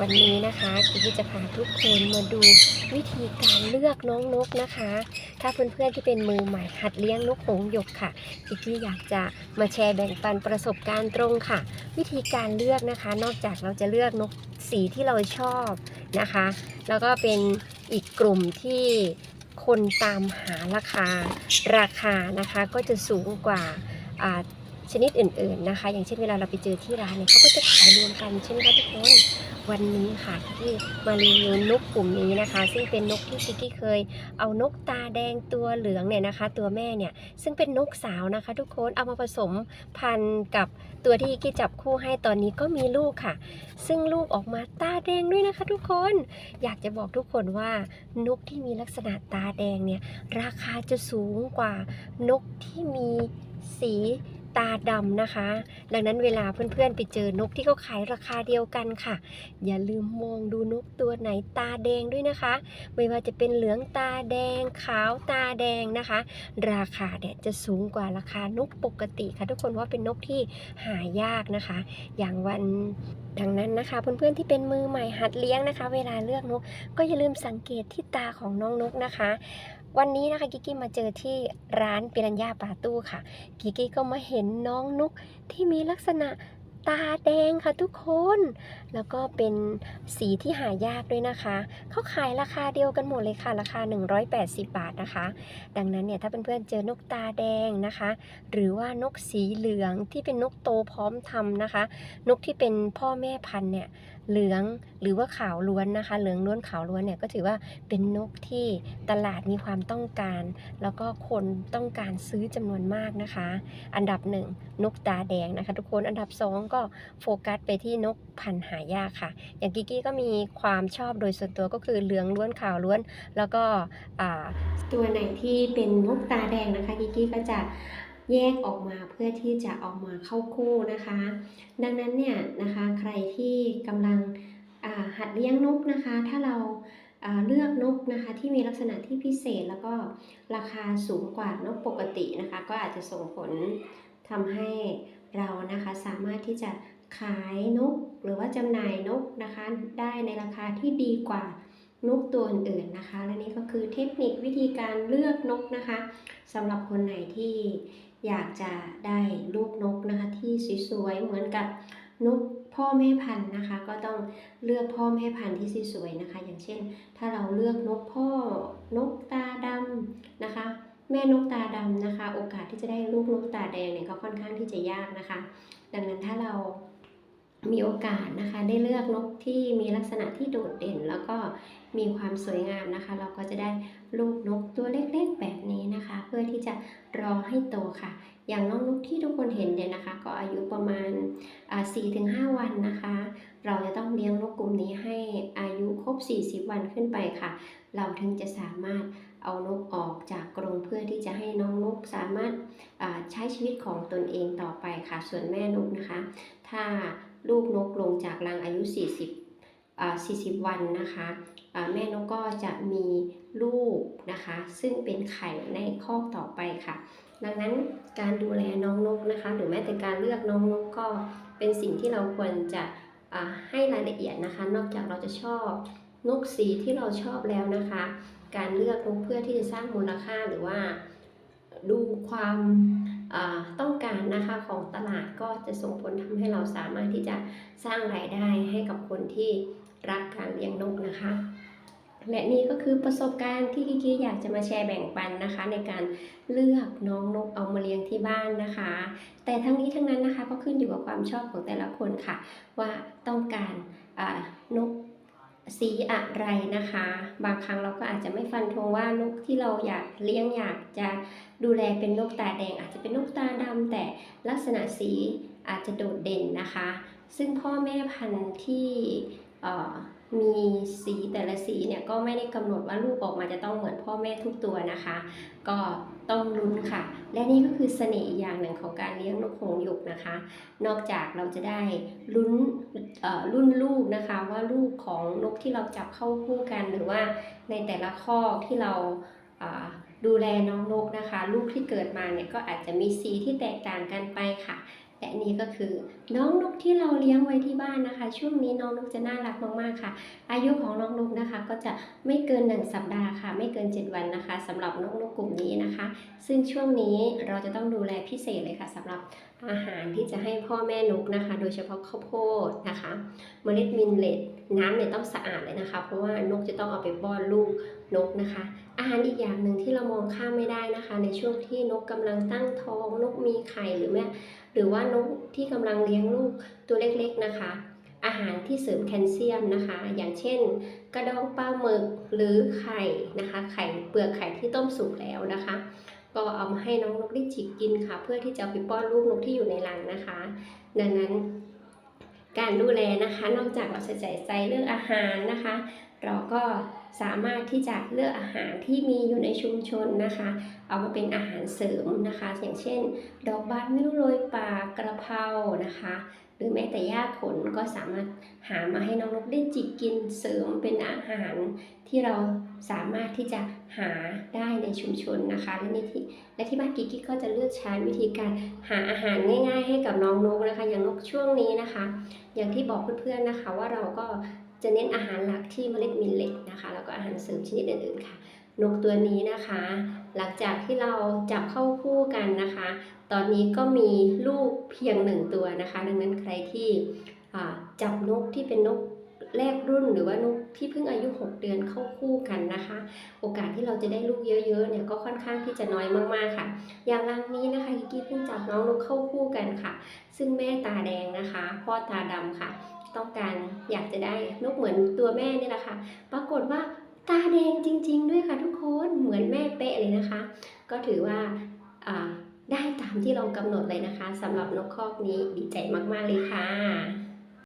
วันนี้นะคะกิกจะพาทุกคนมาดูวิธีการเลือกน้องนกนะคะ ถ้าเพื่อนๆที่เป็นมือใหม่หัดเลี้ยงนกหงหยกค่ะกิกอยากจะมาแชร์แบ่งปันประสบการณ์ตรงค่ะ วิธีการเลือกนะคะ นอกจากเราจะเลือกนกสีที่เราชอบนะคะ แล้วก็เป็นอีกกลุ่มที่คนตามหาราคาราคานะคะก็จะสูงกว่าอ่า ชนิดอื่นๆนะคะ อย่างเช่นเวลาเราไปเจอที่ร้านเนี่ยเขาก็จะขายรวมกันใช่ไหมคะทุกคนวันนี้ค่ะที่มารีวิวนกกลุ่มนี้นะคะ ซึ่งเป็นนกที่ซิกกี้เคย เอานกตาแดงตัวเหลืองเนี่ยนะคะ ตัวแม่เนี่ยซึ่งเป็นนกสาวนะคะ ทุกคนเอามาผสมพันธุ์กับตัวที่กี้จับคู่ให้ตอนนี้ก็มีลูกค่ะ ซึ่งลูกออกมาตาแดงด้วยนะคะ ทุกคนอยากจะบอกทุกคนว่านกที่มีลักษณะตาแดงเนี่ยราคาจะสูงกว่านกที่มีสี ตาดำนะคะ ดังนั้นเวลาเพื่อนๆ ไปเจอนกที่เขาขายราคาเดียวกันค่ะ อย่าลืมมองดูนกตัวไหนตาแดงด้วยนะคะ ไม่ว่าจะเป็นเหลืองตาแดง ขาวตาแดงนะคะ ราคาเนี่ยจะสูงกว่าราคานกปกติค่ะ ทุกคนว่าเป็นนกที่หายากนะคะ อย่างวันดังนั้นนะคะเพื่อนๆที่เป็นมือใหม่หัดเลี้ยงนะคะ เวลาเลือกนก ก็อย่าลืมสังเกตที่ตาของน้องนกนะคะ วันนี้นะคะกิกกี้มาเจอที่ร้านปิรัญญาปาตู้ค่ะ กิกกี้ก็มาเห็นน้องนุกที่มีลักษณะ ตาแดงค่ะทุกคน แล้วก็เป็นสีที่หายากด้วยนะคะ เขาขายราคาเดียวกันหมดเลยค่ะ ราคา 180 บาทนะคะ ดังนั้นเนี่ยถ้าเพื่อนๆเจอนกตาแดงนะคะ หรือว่านกสีเหลืองที่เป็นนกโตพร้อมทำนะคะ นกที่เป็นพ่อแม่พันธุ์เนี่ยเหลืองหรือว่าขาวล้วนนะคะ เหลืองล้วนขาวล้วนเนี่ยก็ถือว่าเป็นนกที่ตลาดมีความต้องการ แล้วก็คนต้องการซื้อจำนวนมากนะคะ อันดับหนึ่งนกตาแดงนะคะ ทุกคนอันดับสองก็โฟกัสไปที่นกพันธุ์หายากค่ะ อย่างกิกกี้ก็มีความชอบโดยส่วนตัวก็คือเหลืองล้วนขาวล้วน แล้วก็ตัวไหนที่เป็นนกตาแดงนะคะกิกกี้ก็จะแยกออกมาเพื่อที่จะเอามาเข้าคู่นะคะ ดังนั้นเนี่ยนะคะใครที่กำลังหัดเลี้ยงนกนะคะ ถ้าเราเลือกนกนะคะที่มีลักษณะที่พิเศษแล้วก็ราคาสูงกว่านกปกตินะคะ ก็อาจจะส่งผล ทำให้เรานะคะสามารถที่จะขายนกหรือว่าจำหน่ายนกนะคะได้ในราคาที่ดีกว่านกตัวอื่นๆนะคะ และนี่ก็คือเทคนิควิธีการเลือกนกนะคะสำหรับคนไหนที่อยากจะได้ลูกนกนะคะ ที่สวยๆเหมือนกับนกพ่อแม่พันธุ์นะคะ ก็ต้องเลือกพ่อแม่พันธุ์ที่สวยๆนะคะ อย่างเช่น ถ้าเราเลือกนกพ่อนกตาดำ แม่นกตาดำนะคะ โอกาสที่จะได้ลูกนกตาแดงเนี่ยก็ค่อนข้างที่จะยากนะคะ ดังนั้นถ้าเรามีโอกาสนะคะ ได้เลือกนกที่มีลักษณะที่โดดเด่น แล้วก็มีความสวยงามนะคะ เราก็จะได้ลูกนกตัวเล็กๆแบบนี้นะคะ เพื่อที่จะรอให้โตค่ะ อย่างน้องนกที่ทุกคนเห็นเนี่ยนะคะ ก็อายุประมาณอ่า4-5 วันนะคะ เราจะต้องเลี้ยงนกกลุ่มนี้ให้อา 40 วันขึ้นไปค่ะ เราถึงจะสามารถเอานกออกจากกรงเพื่อที่จะให้น้องนกสามารถาใช้ชีวิตของตนเองต่อไปค่ะ ส่วนแม่นกนะคะ ถ้าลูกนกลงจากรังอายุ 40อ่า40 วันนะคะแม่นกก็จะมีลูกนะคะ ซึ่งเป็นไข่ในคอกต่อไปค่ะ ดังนั้นการดูแลน้องนกนะคะ หรือแม้แต่การเลือกน้องนกก็เป็นสิ่งที่เราควรจะให้รายละเอียดนะคะ นอกจากเราจะชอบ นกสีที่เราชอบแล้วนะคะ การเลือกนกเพื่อที่จะสร้างมูลค่าหรือว่าดูความต้องการนะคะของตลาดก็จะส่งผลทำให้เราสามารถที่จะสร้างรายได้ให้กับคนที่รักการเลี้ยงนกนะคะ และนี่ก็คือประสบการณ์ที่กิกกี้อยากจะมาแชร์แบ่งปันนะคะ ในการเลือกน้องนกเอามาเลี้ยงที่บ้านนะคะ แต่ทั้งนี้ทั้งนั้นนะคะก็ขึ้นอยู่กับความชอบของแต่ละคนค่ะ ว่าต้องการนก สีอะไรนะคะ บางครั้งเราก็อาจจะไม่ฟันธงว่านกที่เราอยากเลี้ยงอยากจะดูแลเป็นนกตาแดง อาจจะเป็นนกตาดำแต่ลักษณะสีอาจจะโดดเด่นนะคะ ซึ่งพ่อแม่พันธุ์ที่อ่อ มีสีแต่ละสีเนี่ยก็ไม่ได้กำหนดว่าลูกออกมาจะต้องเหมือนพ่อแม่ทุกตัวนะคะ ก็ต้องลุ้นค่ะ และนี่ก็คือเสน่ห์อีกอย่างหนึ่งของการเลี้ยงนกหงหยกนะคะ นอกจากเราจะได้ลุ้นเอ่อรุ่นลูกนะคะ ว่าลูกของนกที่เราจับเข้าคู่กันหรือว่าในแต่ละข้อที่เราดูแลน้องนกนะคะ ลูกที่เกิดมาเนี่ยก็อาจจะมีสีที่แตกต่างกันไปค่ะ และนี่ก็คือน้องนกที่เราเลี้ยงไว้ที่บ้านนะคะ ช่วงนี้น้องนกจะน่ารักมากๆค่ะ อายุของน้องนกนะคะ ก็จะไม่เกิน 1 สัปดาห์ค่ะ ไม่เกิน 7 วันนะคะสำหรับนกนกกลุ่มนี้นะคะ ซึ่งช่วงนี้เราจะต้องดูแลพิเศษเลยค่ะสำหรับอาหารที่จะให้พ่อแม่นกนะคะ โดยเฉพาะข้าวโพดนะคะ เมล็ดมิลเลต น้ำเนี่ยต้องสะอาดเลยนะคะ เพราะว่านกจะต้องเอาไปป้อนลูกนกนะคะ อาหารอีกอย่างหนึ่งที่เรามองข้ามไม่ได้นะคะ ในช่วงที่นกกำลังตั้งท้องนกมีไข่หรือแม่หรือว่านกที่กำลังเลี้ยงลูกตัวเล็กๆนะคะ อาหารที่เสริมแคลเซียมนะคะ อย่างเช่น กระดองปลาหมึกหรือไข่นะคะ ไข่เปลือกไข่ที่ต้มสุกแล้วนะคะ ก็เอามาให้น้องนกได้จิกกินค่ะ เพื่อที่จะเอาไปป้อนลูกนกที่อยู่ในรังนะคะ ดังนั้น การดูแลนะคะ นอกจากเราจะใส่ใจเรื่องอาหารนะคะ เราก็สามารถที่จะเลือกอาหารที่มีอยู่ในชุมชนนะคะ เอามาเป็นอาหารเสริมนะคะ อย่างเช่น ดอกบานไม่รู้โรยปากกระเพรานะคะ หรือแม้แต่หญ้าขนก็สามารถหามาให้น้องนกได้จิกกินเสริมเป็นอาหารที่เราสามารถที่จะหาได้ในชุมชนนะคะ และนี่ที่และที่บ้านกิกกี้ก็จะเลือกใช้วิธีการหาอาหารง่าย ๆ ให้กับน้องนกนะคะ อย่างนกช่วงนี้นะคะ อย่างที่บอกเพื่อนๆนะคะว่าเราก็ จะเน้นอาหารหลักที่เมล็ดมิลเลตนะคะ แล้วก็อาหารเสริมชนิดอื่นๆค่ะ นกตัวนี้นะคะ หลังจากที่เราจับเข้าคู่กันนะคะ ตอนนี้ก็มีลูกเพียงหนึ่งตัวนะคะ ดังนั้นใครที่จับนกที่เป็นนกแรกรุ่นหรือว่านกที่เพิ่งอายุ 6 เดือนเข้าคู่กันนะคะ โอกาสที่เราจะได้ลูกเยอะๆเนี่ยก็ค่อนข้างที่จะน้อยมากๆค่ะ อย่างรังนี้นะคะกิกกี้เพิ่งจับน้องนกเข้าคู่กันค่ะ ซึ่งแม่ตาแดงนะคะ พ่อตาดำค่ะ ต้องการอยากจะได้นกเหมือนตัวแม่นี่แหละค่ะ ปรากฏว่าตาแดงจริง ๆ ด้วยค่ะทุกคนเหมือนแม่เป๊ะเลยนะคะ ก็ถือว่าได้ตามที่เรากำหนดเลยนะคะสำหรับนกคอกนี้ดีใจมากๆเลยค่ะ